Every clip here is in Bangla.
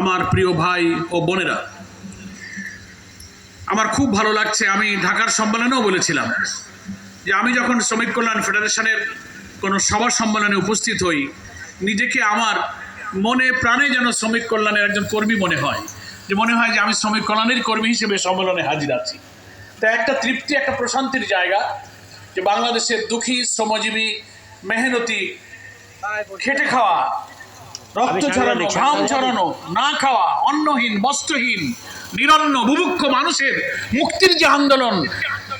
আমার প্রিয় ভাই ও বোনেরা, আমার খুব ভালো লাগছে, আমি ঢাকার সম্মেলনেও বলেছিলাম যে আমি যখন শ্রমিক কল্যাণ ফেডারেশনের কোনো সভা সম্মেলনে উপস্থিত হই, নিজেকে আমার মনে প্রাণে যেন শ্রমিক কল্যাণের একজন কর্মী মনে হয়, যে মনে হয় যে আমি শ্রমিক কল্যাণের কর্মী হিসেবে সম্মেলনে হাজির আছি। তা একটা তৃপ্তি, একটা প্রশান্তির জায়গা যে বাংলাদেশের দুঃখী, শ্রমজীবী, মেহনতি, খেটে খাওয়া রক্ত ছড়ানো ঘাম ছড়ানো না খাওয়া অন্নহীন বস্ত্রহীন নিরন্ন বুভুক্ষ মানুষের মুক্তির যে আন্দোলন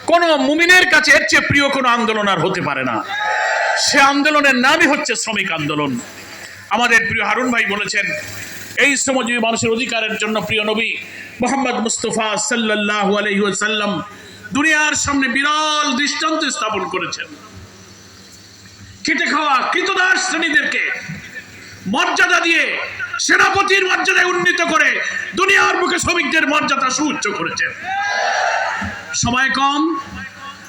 কোন মুমিনের কাছে এর চেয়ে প্রিয় কোনো আন্দোলন আর হতে পারে না। সে আন্দোলনের নামই হচ্ছে শ্রমিক আন্দোলন। আমাদের প্রিয় হারুন ভাই বলেছেন এই শ্রমজীবী মানুষের অধিকারের জন্য প্রিয় নবী মোহাম্মদ মুস্তফা সাল্লাল্লাহু আলাইহি ওয়াসাল্লাম দুনিয়ার সামনে বিরল দৃষ্টান্ত স্থাপন করেছেন। খেটে খাওয়া কৃতদাস শ্রেণীদেরকে মর্যাদা দিয়ে সেনাপতির মর্যাদায় উন্নীত করে দুনিয়ার মুখে শ্রমিকদের মর্যাদা সুউচ্চ করেছেন সময় কম।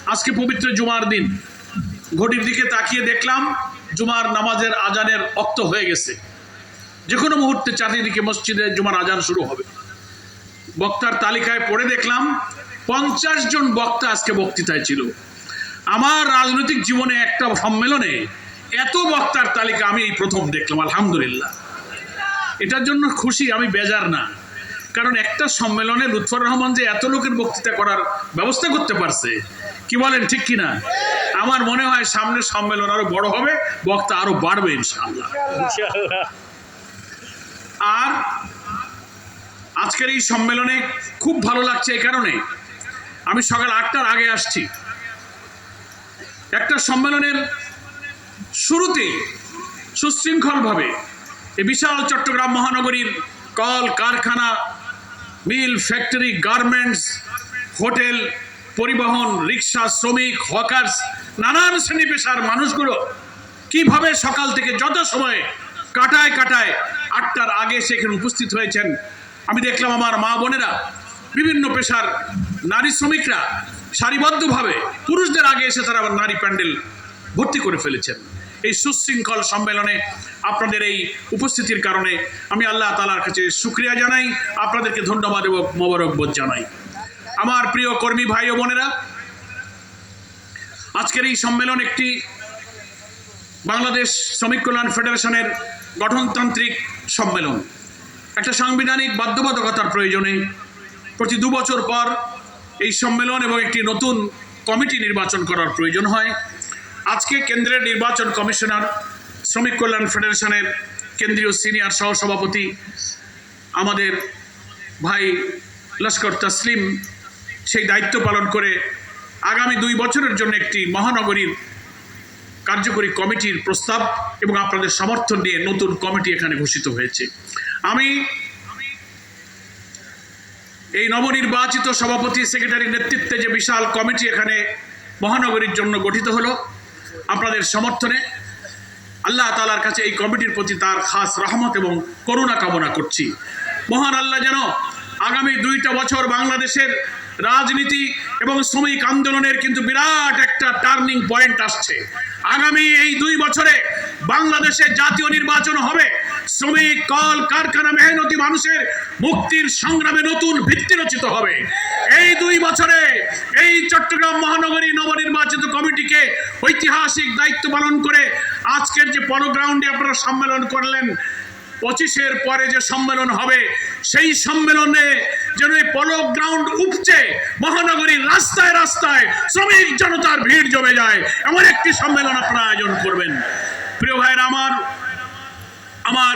আজকে পবিত্র জুমার দিন। ঘটির দিকে তাকিয়ে দেখলাম জুমার নামাজের আজানের অক্ত হয়ে গেছে। যে কোনো মুহূর্তে চারিদিকে মসজিদে জুমার আজান শুরু হবে। বক্তার তালিকায় পড়ে দেখলাম পঞ্চাশ জন বক্তা আজকে বক্তৃতায় ছিল। আমার রাজনৈতিক জীবনে একটা সম্মেলনে এত বক্তার তালিকা আমি এই প্রথম দেখলাম আলহামদুলিল্লাহ। এটার জন্য খুশি আমি বেজার না। কারণ একটা সম্মেলনে লুৎফর রহমান যে এত লোকের বক্তৃতা করার ব্যবস্থা করতে পারছে কি বলেন ঠিক কি না আমার মনে হয় সামনের সম্মেলন আরও বড় হবে বক্তা আরও বাড়বে ইনশাআল্লাহ। আর আজকের এই সম্মেলনে খুব ভালো লাগছে এই কারণে। আমি সকাল আটটার আগে আসছি। একটা সম্মেলনের শুরুতেই সুশৃঙ্খলভাবে এই বিশাল চট্টগ্রাম মহানগরীর কল কারখানা মিল, ফ্যাক্টরি, গার্মেন্টস, হোটেল, পরিবহন, রিক্সা, শ্রমিক, হকার্স, নানান শ্রেণি পেশার মানুষগুলো কীভাবে সকাল থেকে যত সময় কাটায় কাটায় আটটার আগে সেখানে উপস্থিত হয়েছেন, আমি দেখলাম আমার মা বোনেরা, বিভিন্ন পেশার নারী শ্রমিকরা সারিবদ্ধভাবে পুরুষদের আগে এসে তারা নারী প্যান্ডেল ভর্তি করে ফেলেছেন। এই সুশৃঙ্খল সম্মেলনে আপনাদের এই উপস্থিতির কারণে আমি আল্লাহ তালার কাছে শুক্রিয়া জানাই, আপনাদেরকে ধন্যবাদ এবং মোবারকবোধ জানাই। আমার প্রিয় কর্মী ভাই ও বোনেরা, আজকের এই সম্মেলন একটি বাংলাদেশ শ্রমিক কল্যাণ ফেডারেশনের গঠনতান্ত্রিক সম্মেলন। একটা সাংবিধানিক বাধ্যবাধকতার প্রয়োজনে প্রতি দু বছর পর এই সম্মেলন এবং একটি নতুন কমিটি নির্বাচন করার প্রয়োজন হয়। আজকে কেন্দ্রের নির্বাচন কমিশনার শ্রমিক কল্যাণ ফেডারেশনের কেন্দ্রীয় সিনিয়র সহসভাপতি আমাদের ভাই লস্কর তসলিম সেই দায়িত্ব পালন করে আগামী দুই বছরের জন্য একটি মহানগরীর কার্যকরী কমিটির প্রস্তাব এবং আপনাদের সমর্থন নিয়ে নতুন কমিটি এখানে ঘোষিত হয়েছে। আমি এই নবনির্বাচিত সভাপতি সেক্রেটারির নেতৃত্বে যে বিশাল কমিটি এখানে মহানগরীর জন্য গঠিত হলো আপনাদের সমর্থনে আল্লাহ তালার কাছে এই কমিটির প্রতি তার খাস রহমত এবং করুণা কামনা করছি। মহান আল্লাহ যেন আগামী দুইটা বছর বাংলাদেশের রাজনীতি এবং শ্রমিক আন্দোলনের কিন্তু বিরাট একটা টার্নিং পয়েন্ট আসছে। আগামী এই দুই বছরে বাংলাদেশে জাতীয় নির্বাচন হবে। শ্রমিক, কল, কারখানা মেহনতি মানুষের মুক্তির সংগ্রামে নতুন ভিত্তি রচিত হবে। এই দুই বছরে এই চট্টগ্রাম মহানগরী নবনির্বাচিত কমিটিকে ঐতিহাসিক দায়িত্ব পালন করে আজকের যে পরগ্রাউন্ডে আপনারা সম্মেলন করলেন, পঁচিশের পরে যে সম্মেলন হবে, সেই সম্মেলনে যেন এই পলো গ্রাউন্ড উপচে, মহানগরীর রাস্তায় রাস্তায় শ্রমিক জনতার ভিড় জমে যায়, এমন একটি সম্মেলন আপনারা আয়োজন করবেন। প্রিয় ভাইয়ের, আমার আমার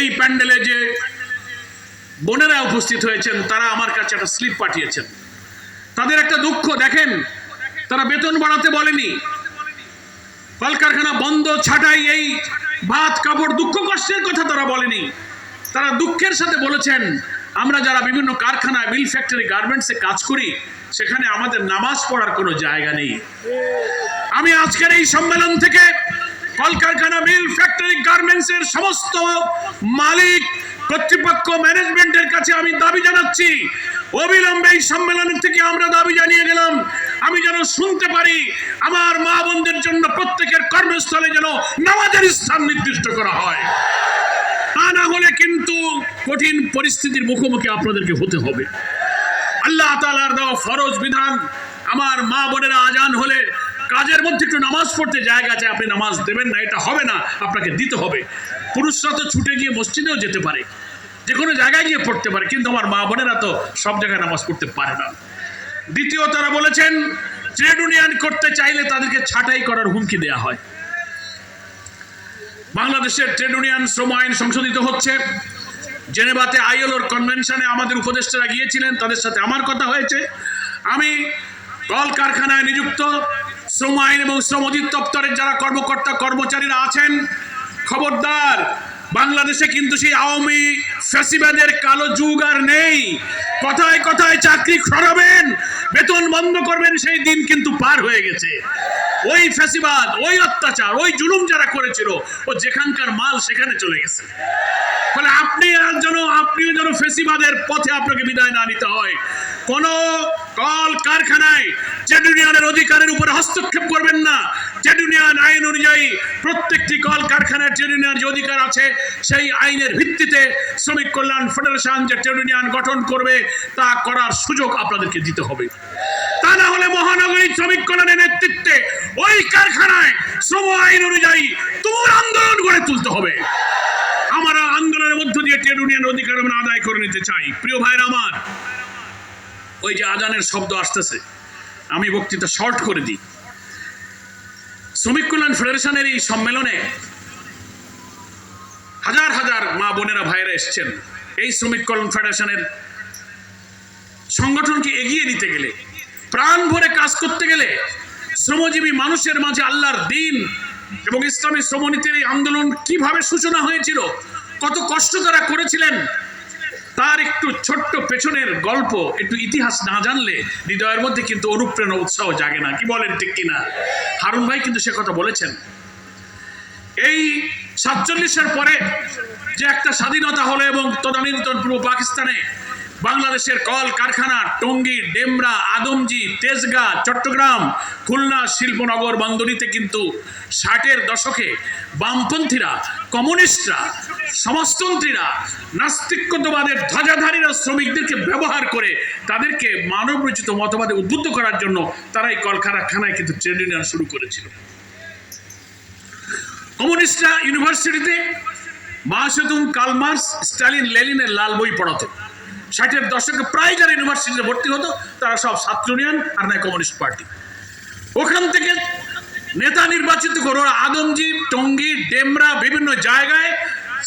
এই প্যান্ডেলে যে বোনেরা উপস্থিত হয়েছেন, তারা আমার কাছে একটা স্লিপ পাঠিয়েছেন। তাদের একটা দুঃখ, দেখেন তারা বেতন বাড়াতে বলেনি। কলকারখানা বন্ধ ছাটাই এই ভাত, কাপড়, দুঃখ কষ্টের কথা তারা বলেনি। তারা দুঃখের সাথে বলেছেন, আমরা যারা বিভিন্ন কারখানায়, মিল ফ্যাক্টরি, গার্মেন্টসে কাজ করি, সেখানে আমাদের নামাজ পড়ার কোনো জায়গা নেই। আমি আজকের এই সম্মেলন থেকে কলকারখানা মিল ফ্যাক্টরি, গার্মেন্টসের সমস্ত মালিক, কর্তৃপক্ষ, ম্যানেজমেন্টের কাছে আমি দাবি জানাচ্ছি। অবিলম্বে এই সম্মেলন থেকে আমরা দাবি জানিয়ে গেলাম আমি যেন শুনতে পারি, আমার মা বোনদের জন্য প্রত্যেকের কর্মস্থলে যেন নামাজের স্থান নির্দিষ্ট করা হয়। তা না হলে কিন্তু কঠিন পরিস্থিতির মুখোমুখি আপনাদেরকে হতে হবে। আল্লাহ তালার দেওয়া ফরজ বিধান, আমার মা বোনেরা আজান হলে কাজের মধ্যে একটু নামাজ পড়তে জায়গা আছে, আপনি নামাজ দেবেন না, এটা হবে না, আপনাকে দিতে হবে। পুরুষরা তো ছুটে গিয়ে মসজিদেও যেতে পারে যে কোনো জায়গায় গিয়ে পড়তে পারে, কিন্তু আমার মা বোনেরা তো সব জায়গায় নামাজ পড়তে পারে না। দ্বিতীয় তারা বলেছেন, ট্রেড ইউনিয়ন করতে চাইলে তাদেরকে ছাঁটাই করার হুমকি দেওয়া হয়। বাংলাদেশের ট্রেড ইউনিয়ন শ্রম আইন সংশোধিত হচ্ছে। জেনেভাতে আইএলওর কনভেনশনে আমাদের উপদেষ্টারা গিয়েছিলেন, তাদের সাথে আমার কথা হয়েছে। আমি কল কারখানায় নিযুক্ত শ্রম আইন এবং শ্রম অধিদপ্তরের যারা কর্মকর্তা কর্মচারীরা আছেন, খবরদার বাংলাদেশে কিন্তু সেই আওয়ামী ফ্যাসিবাদের কালো যুগ আর নেই। কথায় কথায় চাকরি খরাবেন, বেতন বন্ধ করবেন, সেই দিন কিন্তু পার হয়ে গেছে। ওই ফ্যাসিবাদ, ওই অত্যাচার, ওই জুলুম যারা করেছিল, ও যেখানকার মাল সেখানে চলে গেছে। ফলে আপনি আর যেন, আপনিও যেন ফেসিবাদের পথে আপনাকে বিদায় না নিতে হয়। কোন কল কারখানায় ট্রেড ইউনিয়নের অধিকারের উপরে হস্তক্ষেপ করবেন না। ট্রেড ইউনিয়ন আইন অনুযায়ী প্রত্যেকটি কল কারখানার ট্রেড ইউনিয়নের যে অধিকার আছে, সেই আইনের ভিত্তিতে শ্রমিক কল্যাণ ফেডারেশন যে ট্রেড ইউনিয়ন গঠন করবে, তা করার সুযোগ আপনাদেরকে দিতে হবে। তা না হলে মহানগরী শ্রমিক কল্যাণের নেতৃত্বে ওই কারখানায় শ্রম আইন অনুযায়ী তুমুল আন্দোলন গড়ে তুলতে হবে। আমরা আন্দোলনের মধ্য দিয়ে ট্রেড ইউনিয়ন অধিকার আমরা আদায় করে নিতে চাই। প্রিয় ভাইয়ের আমার, ওই যে আজানের শব্দ আসতেছে, আমি বক্তৃতা শর্ট করে দিই। শ্রমিক কল্যাণ ফেডারেশনের এই সম্মেলনে হাজার হাজার মা বোনেরা, ভাইয়েরা এসছেন। এই শ্রমিক কল্যাণ ফেডারেশনের সংগঠনকে এগিয়ে নিতে গেলে, প্রাণ ভরে কাজ করতে গেলে, শ্রমজীবী মানুষের মাঝে আল্লাহর দিন এবং ইসলামী শ্রমনীতির এই আন্দোলন কীভাবে সূচনা হয়েছিল, কত কষ্ট তারা করেছিলেন তার একটু ছোট্ট পেছনের গল্প, একটু ইতিহাস না জানলে হৃদয়ের মধ্যে কিন্তু অনুপ্রেরণা, উৎসাহ জাগে না। কি বলেন ঠিক কিনা? হারুন ভাই কিন্তু সে কথা বলেছেন। এই সাতচল্লিশের পরে যে একটা স্বাধীনতা হলো এবং তদানীন্তন পূর্ব পাকিস্তানে বাংলাদেশের কল কারখানা টঙ্গী, ডেমরা, আদমজি, তেজগাঁ, চট্টগ্রাম, খুলনা, শিল্পনগর বান্দরীতে কিন্তু ষাটের দশকে বামপন্থীরা, কমিউনিস্টরা সমাজতন্ত্রীরা নাস্তিক্যতাবাদের ধ্বজাধারীরা শ্রমিকদেরকে ব্যবহার করে তাদেরকে মানবরচিত মতবাদে উদ্বুদ্ধ করার জন্য তারা এই কলকারখানায় কিন্তু ট্রেড ইউনিয়ন শুরু করেছিল। কমিউনিস্টরা ইউনিভার্সিটিতে মাসেতুং কালমার্স স্টালিন লেলিনের লাল বই পড়াতো। ষাটের দশকে প্রায় যারা ইউনিভার্সিটিতে ভর্তি হতো, তারা সব ছাত্র ইউনিয়ন আর নয় কমিউনিস্ট পার্টি। ওখান থেকে নেতা নির্বাচিত করে ওরা আদমজি, টঙ্গী, ডেমরা, বিভিন্ন জায়গায়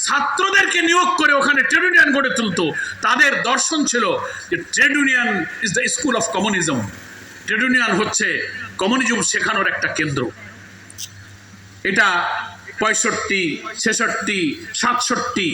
ছাত্রদেরকে নিয়োগ করে ওখানে ট্রেড ইউনিয়ন গড়ে তুলতো। তাদের দর্শন ছিল যে trade union is the school of communism. Trade union হচ্ছে কমিউনিজম শেখানোর একটা কেন্দ্র। এটা পঁয়ষট্টি, ছেষট্টি, সাতষট্টি